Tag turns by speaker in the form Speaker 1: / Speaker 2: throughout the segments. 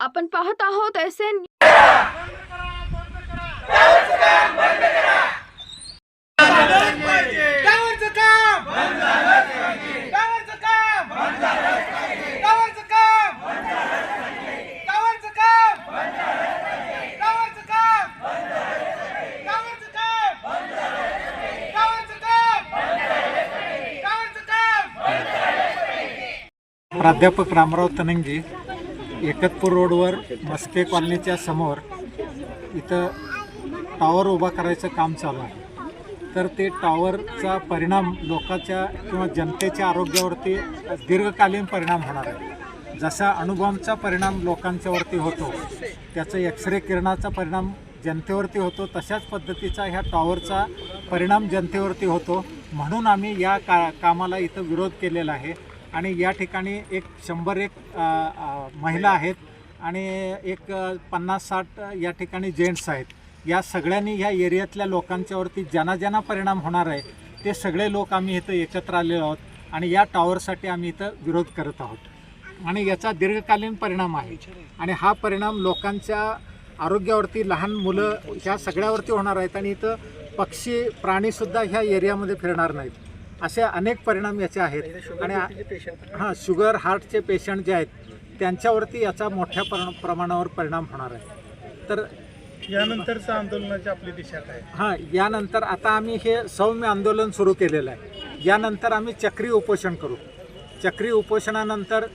Speaker 1: आपण पाहत आहोत एस एन
Speaker 2: प्राध्यापक रामराव तनंगी एकतपूर रोडवर मस्के कॉलनीच्या समोर इथं टॉवर उभा करायचं काम चालू आहे. तर ते टॉवरचा परिणाम लोकांच्या किंवा जनतेच्या आरोग्यावरती दीर्घकालीन परिणाम होणार आहे. जसा अणुबॉम्बचा परिणाम लोकांच्यावरती होतो त्याचा एक्सरे किरणाचा परिणाम जनतेवरती होतो तशाच पद्धतीचा ह्या टॉवरचा परिणाम जनतेवरती होतो. म्हणून आम्ही या का कामाला इथं विरोध केलेला आहे. आणि या ठिकाणी एक शंभर एक महिला आहेत आणि एक पन्नास साठ या ठिकाणी जेंट्स आहेत. या सगळ्यांनी ह्या एरियातल्या लोकांच्यावरती ज्यांना ज्यांना परिणाम होणार आहे ते सगळे लोक आम्ही इथं एकत्र आलेलो आहोत आणि या टॉवरसाठी आम्ही इथं विरोध करत आहोत. आणि याचा दीर्घकालीन परिणाम आहे. आणि हा परिणाम लोकांच्या आरोग्यावरती लहान मुलं ह्या सगळ्यावरती होणार आहेत आणि इथं पक्षी प्राणीसुद्धा ह्या एरियामध्ये फिरणार नाहीत. असे अनेक परिणाम याचे आहेत. आणि हां शुगर हार्टचे पेशंट जे आहेत त्यांच्यावरती याचा मोठ्या पर प्रमाणावर परिणाम होणार आहे. तर
Speaker 3: यानंतरचं आंदोलनाची आपली दिशा काय?
Speaker 2: हां यानंतर आता आम्ही हे सौम्य आंदोलन सुरू केलेलं आहे. यानंतर आम्ही चक्री उपोषण करू. चक्री उपोषणानंतर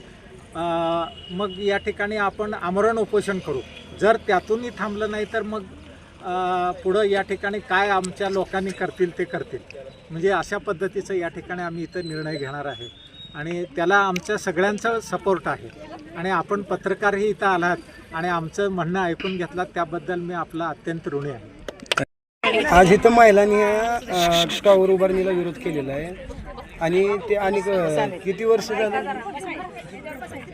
Speaker 2: मग या ठिकाणी आपण आमरण उपोषण करू. जर त्यातूनही थांबलं नाही तर मग पुढं या ठिकाणी काय आमच्या लोकांनी करतील ते करतील. म्हणजे अशा पद्धतीचं या ठिकाणी आम्ही इथं निर्णय घेणार आहे. आणि त्याला आमच्या सगळ्यांचा सपोर्ट आहे. आणि आपण पत्रकारही इथं आलात आणि आमचं म्हणणं ऐकून घेतलात त्याबद्दल मी आपला अत्यंत ऋणी आहे.
Speaker 4: आज इथं महिलांनी टॉवर उभारणीला विरोध केलेला आहे. आणि ते आणि क- किती वर्ष झालं?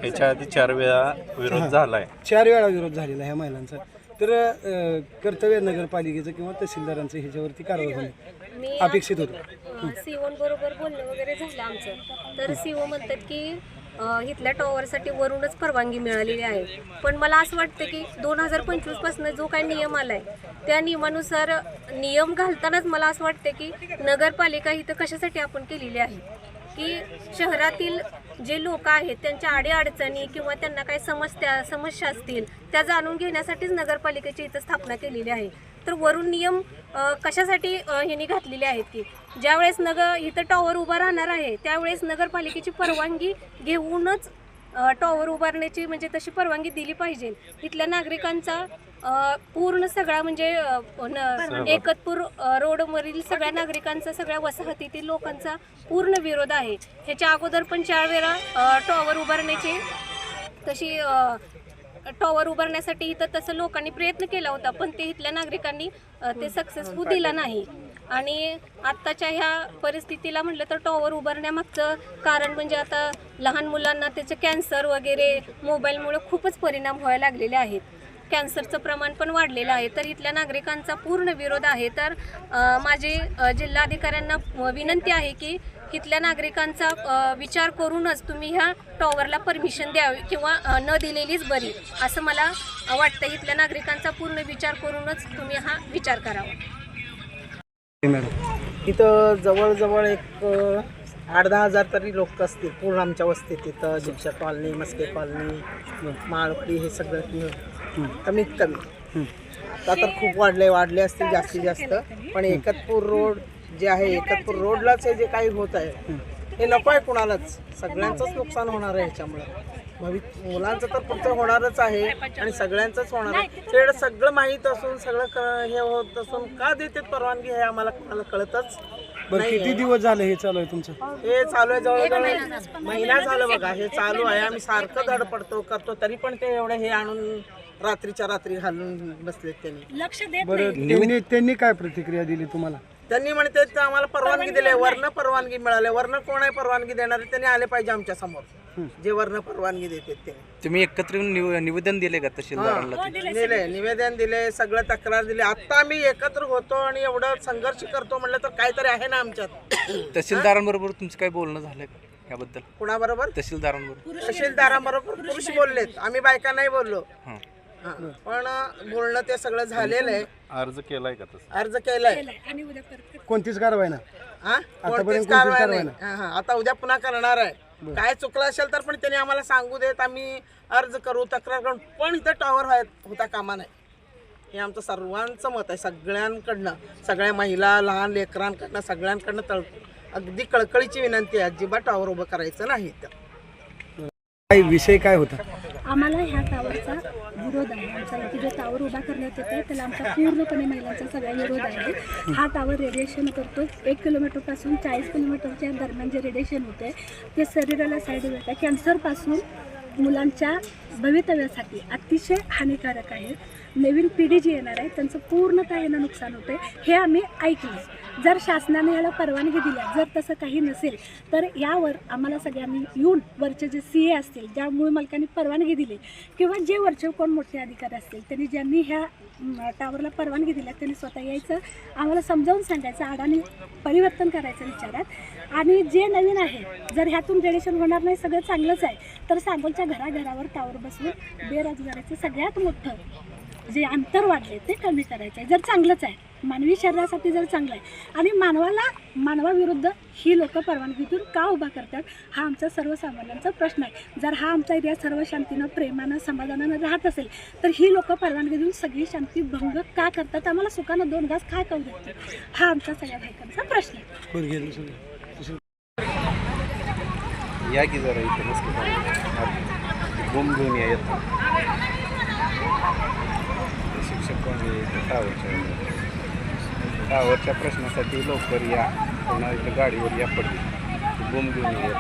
Speaker 5: याच्या आधी चार वेळा विरोध झालाय.
Speaker 4: चार वेळा विरोध झालेला आहे महिलांचा. तर अ, कर्तव्य नगरपालिकेचं किंवा तहसीलदारांचं ह्याच्यावरती कारवाई होणे अपेक्षित होतं.
Speaker 6: सीओन बरोबर बोलणं वगैरे झालं आमचं. तर सीओ म्हणतात की अ, इथल्या टॉवरसाठी वरूनच परवानगी मिळालेली आहे. पण मला असं वाटतं की दोन हजार पंचवीसपासून जो काही नियम आलाय त्या नियमानुसार नियम घालतानाच मला असं वाटतं की नगरपालिका इथं कशासाठी आपण केलेली आहे? की शहरातील जे लोक आहेत त्यांच्या अडीअडचणी किंवा त्यांना काही समस्या समस्या असतील त्या जाणून घेण्यासाठीच नगरपालिकेची इथं स्थापना केलेली आहे. तर वरून नियम कशासाठी ह्यांनी घातलेले आहेत की ज्यावेळेस नगर इथं टॉवर उभा राहणार आहे त्यावेळेस नगरपालिकेची परवानगी घेऊनच टॉवर उभारण्याची म्हणजे तशी परवानगी दिली पाहिजे. इथल्या नागरिकांचा पूर्ण सगळा म्हणजे एकतपूर रोडवरील सगळ्या नागरिकांचा सगळ्या वसाहतीतील लोकांचा पूर्ण विरोध आहे. ह्याच्या अगोदर पण चार वेळा टॉवर उभारण्याची तशी टॉवर उभारण्यासाठी इथं तसं लोकांनी प्रयत्न केला होता पण ते इथल्या नागरिकांनी ते सक्सेसफुल दिला नाही. आणि आत्ताच्या ह्या परिस्थितीला म्हटलं तर टॉवर उभारण्यामागचं कारण म्हणजे आता लहान मुलांना त्याचं कॅन्सर वगैरे मोबाईलमुळे खूपच परिणाम व्हायला लागलेले आहेत. कॅन्सरचं प्रमाण पण वाढलेलं आहे. तर इथल्या नागरिकांचा पूर्ण विरोध आहे. तर माझी माझे जिल्हाधिकाऱ्यांना विनंती आहे की इथल्या नागरिकांचा विचार करूनच तुम्ही ह्या टॉवरला परमिशन द्यावी किंवा न दिलेलीच बरी असं मला वाटतं इथल्या नागरिकांचा पूर्ण विचार करूनच तुम्ही हा विचार करावा.
Speaker 4: मॅडम
Speaker 7: इथं जवळजवळ एक आठ दहा हजार तरी लोक असतील पूर्ण आमच्या वस्तीत. इथं दीक्षा कॉलनी मस्के कॉलनी माळवडी हे सगळं कमीत कमी. आता तर खूप वाढले वाढले असतील जास्तीत जास्त. पण एकतपूर रोड जे आहे एकतपूर रोडलाच हे जे काही होत आहे हे नको आहे कुणालाच. सगळ्यांचंच नुकसान होणार आहे ह्याच्यामुळे भवि मुलांचं तर पुढचं होणारच आहे आणि सगळ्यांचंच होणार आहे. ते सगळं माहीत असून सगळं क- हे होत असून का देते परवानगी हे आम्हाला कोणाला कळतच
Speaker 4: बरं. किती दिवस झाले हे चालू आहे तुमचं?
Speaker 7: हे चालू आहे जवळजवळ महिना झालं बघा हे चालू आहे. आम्ही सारखं धडपडतो करतो तरी पण ते एवढं हे आणून रात्रीच्या रात्री घालून बसलेत त्यांनी.
Speaker 4: बरं त्यांनी त्यांनी काय प्रतिक्रिया दिली तुम्हाला?
Speaker 7: त्यांनी म्हणते ते आम्हाला परवानगी दिली वर्ण परवानगी मिळाली वर्ण कोण आहे परवानगी देणारे? त्यांनी आले पाहिजे आमच्यासमोर जे वर्ण परवानगी देतात ते.
Speaker 8: तुम्ही एकत्र येऊन निव- निवेदन दिले का तहसीलदारांना ते?
Speaker 7: दिले निवेदन दिले सगळं तक्रार दिली. आता आम्ही एकत्र होतो आणि एवढं संघर्ष करतो म्हणलं तर काहीतरी आहे ना आमच्यात.
Speaker 8: तहसीलदारांबरोबर तुमचं काय बोलणं झालं का याबद्दल?
Speaker 7: कुणाबरोबर?
Speaker 8: तहसीलदारांबरोबर.
Speaker 7: तहसीलदाराबरोबर पुरुष बोललेत. आम्ही बायका नाही बोललो.
Speaker 8: हां
Speaker 7: हा. पण बोलणं ते सगळं झालेलं आहे.
Speaker 5: अर्ज केलाय का तसं?
Speaker 7: अर्ज केलाय.
Speaker 4: कोणतीच कारवाई ना
Speaker 7: हा? कोणतीच
Speaker 4: कोणतीच
Speaker 7: कारवाई
Speaker 4: कारवाई
Speaker 7: नाही. हा, हा. आता उद्या पुन्हा करणार आहे. काय चुकलं असेल तर पण त्यांनी आम्हाला सांगू देत आम्ही अर्ज करू तक्रार करू. पण इथं टॉवर होता कामा नाही. हे आमचं सर्वांचं मत आहे. सगळ्यांकडनं सगळ्या महिला लहान लेकरांकडनं सगळ्यांकडनं तळ अगदी कळकळीची विनंती आहे. अजिबात टॉवर उभं करायचं नाही इथं.
Speaker 4: काय विषय काय होता?
Speaker 9: आम्हाला ह्या टावरचा विरोध आहे. आमचा इथे जो टावर उभा करण्यात येत आहे त्याला आमचा पूर्णपणे महिलांचा सगळा विरोध आहे. हा टावर रेडिएशन करतो. एक किलोमीटरपासून चाळीस किलोमीटरच्या दरम्यान जे रेडिएशन होते ते शरीराला साईड इफेक्ट आहे कॅन्सरपासून मुलांच्या भवितव्यासाठी अतिशय हानिकारक आहे. नवीन पिढी जी येणार आहे त्यांचं पूर्णतः येणं नुकसान होतं हे आम्ही ऐकलं जर शासनाने याला परवानगी दिल्या जर तसं काही नसेल तर यावर आम्हाला सगळ्यांनी येऊन वरचे जे सी ए असतील ज्या मूळ मालकांनी परवानगी दिली किंवा जे वरचे कोण मोठे अधिकारी असतील त्यांनी ज्यांनी ह्या टावरला परवानगी दिल्या त्यांनी स्वतः यायचं आम्हाला समजावून सांगायचं अडाणी परिवर्तन करायचं विचारात. आणि जे नवीन आहे जर ह्यातून रेडिएशन होणार नाही सगळं चांगलंच आहे तर सांगोलच्या घराघरावर टावर बसवून बेरोजगाराचं सगळ्यात मोठं जे अंतर वाढले ते कमी करायचं आहे जर चांगलंच आहे. मानवी शरीरासाठी जर चांगलं आहे. आणि मानवाला मानवाविरुद्ध ही लोक परवानगीतून का उभा करतात हा आमचा सर्वसामान्यांचा प्रश्न आहे. जर हा आमचा एरिया सर्व शांतीनं प्रेमानं समाधानानं राहत असेल तर ही लोक परवानगी देऊन सगळी शांती भंग का करतात? आम्हाला सुखानं दोन घास काय करू देतात हा आमचा सगळ्या भाईकांचा प्रश्न आहे.
Speaker 5: या की जरा इथे शिक्षक कोण आहे? टावरच्या प्रश्नासाठी लवकर या. पुन्हा इथं गाडीवर या पडली बूम घेऊन या.